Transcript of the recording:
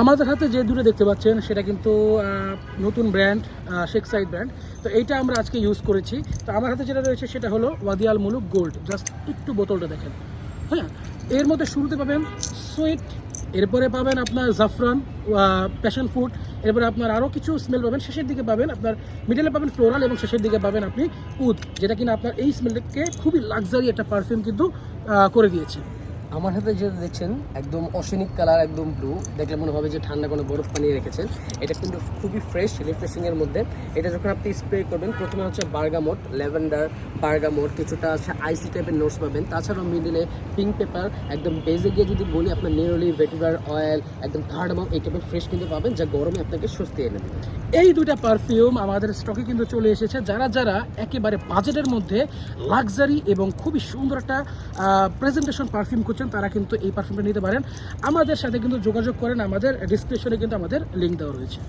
আমাদের হাতে যে দূরে দেখতে পাচ্ছেন, সেটা কিন্তু নতুন ব্র্যান্ড শেখ সাইড ব্র্যান্ড। তো এইটা আমরা আজকে ইউজ করেছি। তো আমার হাতে যেটা রয়েছে, সেটা হলো ওয়াদিয়াল মুলুক গোল্ড। জাস্ট একটু বোতলটা দেখেন। হ্যাঁ এর মধ্যে শুরুতে পাবেন সুইট এরপরে পাবেন আপনার জাফরান প্যাশন ফুড, এরপরে আপনার আরও কিছু স্মেল পাবেন। শেষের দিকে পাবেন আপনার মিডলে পাবেন ফ্লোরাল এবং শেষের দিকে পাবেন আপনি উদ, যেটা কিনা আপনার এই স্মেলটাকে খুবই লাক্সারি একটা পারফিউম কিন্তু করে দিয়েছে। আমার হাতে যেটা দেখছেন, একদম অসেনিক কালার, একদম ব্লু দেখলে মনে হবে যে ঠান্ডা কোনো বরফ বানিয়ে রেখেছেন। এটা কিন্তু খুবই ফ্রেশ রিফ্রেশিং এর মধ্যে। এটা যখন আপনি স্প্রে করবেন, প্রথমে হচ্ছে বার্গামোট ল্যাভেন্ডার বার্গামোট কিছুটা আছে আইসি টাইপের নোটস পাবেন। তাছাড়াও মিডিলে পিঙ্ক পেপার একদম বেজে গিয়ে যদি বলি আপনার নেরোলি ভেটিভার অয়েল একদম কার্ডামাম এই টাইপের ফ্রেশ কিন্তু পাবেন, যা গরমে আপনাকে স্বস্তি এনে দেবে। এই দুটা পারফিউম আমাদের স্টকে কিন্তু চলে এসেছে। যারা যারা একেবারে বাজেটের মধ্যে লাক্সারি এবং খুবই সুন্দর একটা প্রেজেন্টেশন পারফিউম করছেন, তারা কিন্তু এই পারফিউমটা নিতে পারেন। আমাদের সাথে কিন্তু যোগাযোগ করেন, আমাদের ডিসক্রিপশনে কিন্তু আমাদের লিঙ্ক দেওয়া রয়েছে।